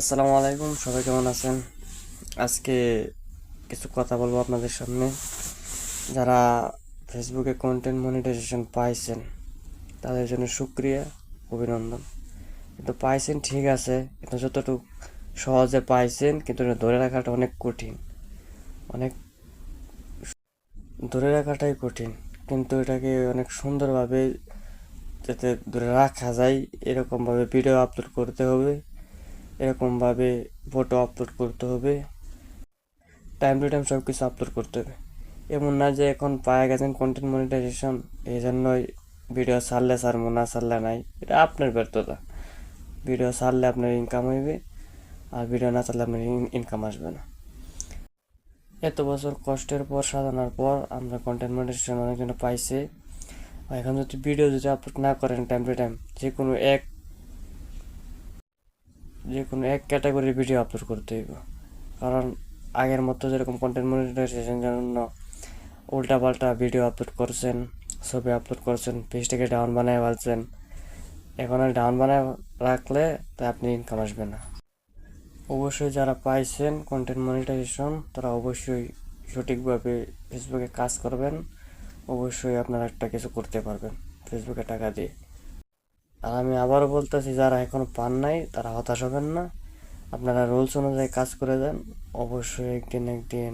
আসসালামু আলাইকুম, সবাই কেমন আছেন? আজকে কিছু কথা বলব আপনাদের সামনে। যারা ফেসবুকে কন্টেন্ট মনিটাইজেশন পাইছেন, তাদের জন্য সুক্রিয়া অভিনন্দন। কিন্তু পাইছেন, ঠিক আছে। কিন্তু যতটুকু সহজে পাইছেন, কিন্তু ধরে রাখাটা অনেক কঠিন। অনেক ধরে রাখাটাই কঠিন। কিন্তু এটাকে অনেক সুন্দরভাবে যাতে ধরে রাখা যায়, এরকমভাবে ভিডিও আপলোড করতে হবে। এরকমভাবে ফটো আপলোড করতে হবে। টাইম টু টাইম সব কিছু আপলোড করতে হবে। এমন না যে এখন পায়ে গেছেন কন্টেন্ট মনিটাইজেশন এই জন্যই ভিডিও ছাড়লে ছাড়বো, না ছাড়লে নাই। এটা আপনার ব্যর্থতা। ভিডিও ছাড়লে আপনার ইনকাম হইবে, আর ভিডিও না ছাড়লে আপনার ইনকাম আসবে না। এত বছর কষ্টের পর সাধনার পর আমরা কন্টেন্ট মনিটাইজেশন অনেকজন পাইছে। এখন যদি ভিডিও যদি আপলোড না করেন টাইম টু টাইম যে কোনো এক যে কোনো এক ক্যাটাগরির ভিডিও আপলোড করতে হইব। কারণ আগের মতো যেরকম কন্টেন্ট মনিটাইজেশন জন্য উল্টা পাল্টা ভিডিও আপলোড করছেন, ছবি আপলোড করছেন পেজটাকে ডাউন বানায় ফেলছেন, এখন আর ডাউন বানায় রাখলে তা আপনি ইনকাম আসবে না। অবশ্যই যারা পাইছেন কন্টেন্ট মনিটাইজেশন তারা অবশ্যই সঠিকভাবে ফেসবুকে কাজ করবেন। অবশ্যই আপনারা একটা কিছু করতে পারবেন ফেসবুকে টাকা দিয়ে। আর আমি আবারও বলতেছি, যারা এখনও পান নাই, তারা হতাশ হবেন না। আপনারা রুলস অনুযায়ী কাজ করে যান অবশ্যই একদিন একদিন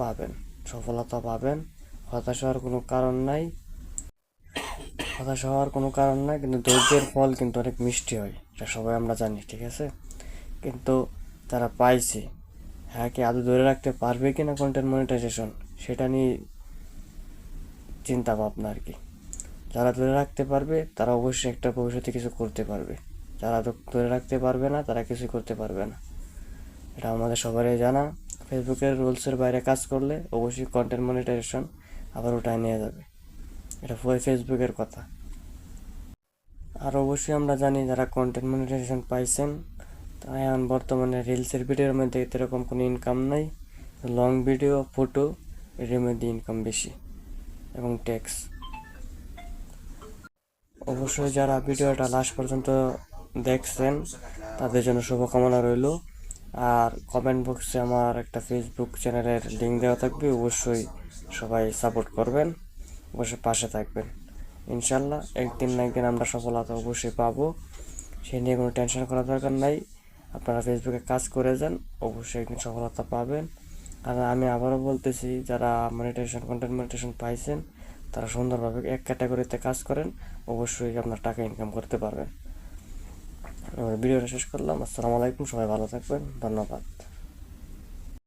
পাবেন। সফলতা পাবেন। হতাশ হওয়ার কোনো কারণ নাই। হতাশ হওয়ার কোনো কারণ নাই, কিন্তু ধৈর্যের ফল কিন্তু অনেক মিষ্টি হয়, এটা সবাই আমরা জানি, ঠিক আছে? কিন্তু তারা পাইছে হ্যাঁ কি আদৌ ধরে রাখতে পারবে কি না কন্টেন্ট মনিটাইজেশন সেটা নিয়ে চিন্তা ভাবনা আর কি। যারা ধরে রাখতে পারবে, তারা অবশ্যই একটা ভবিষ্যতে কিছু করতে পারবে। যারা ধরে রাখতে পারবে না, তারা কিছু করতে পারবে না। এটা আমাদের সবারই জানা। ফেসবুকের রুলসের বাইরে কাজ করলে অবশ্যই কন্টেন্ট মনিটাইজেশন আবার ওটায় নিয়ে যাবে। এটা পুরো ফেসবুকের কথা। আর অবশ্যই আমরা জানি, যারা কন্টেন্ট মনিটাইজেশন পাইছেন, তারা এখন বর্তমানে রিলসের ভিডিওর মধ্যে এরকম কোনো ইনকাম নাই। লং ভিডিও ফটো এর মধ্যে ইনকাম বেশি। এবং ট্যাক্স অবশ্যই যারা ভিডিওটা লাস্ট পর্যন্ত দেখছেন, তাদের জন্য শুভকামনা রইল। আর কমেন্ট বক্সে আমার একটা ফেসবুক চ্যানেলের লিঙ্ক দেওয়া থাকবে, অবশ্যই সবাই সাপোর্ট করবেন, অবশ্যই পাশে থাকবেন। ইনশাল্লাহ একদিন না একদিন আমরা সফলতা অবশ্যই পাবো সেই নিয়ে কোনো টেনশন করার দরকার নাই। আপনারা ফেসবুকে কাজ করে যান, অবশ্যই একদিন সফলতা পাবেন। আর আমি আবারও বলতেছি, যারা মনিটাইজেশন কন্টেন্ট মনিটাইজেশন পাইছেন তারা সুন্দরভাবে এক ক্যাটাগরিতে কাজ করেন, অবশ্যই আপনার টাকা ইনকাম করতে পারবেন। ভিডিওটা শেষ করলাম, আসসালামু আলাইকুম, সবাই ভালো থাকবেন, ধন্যবাদ।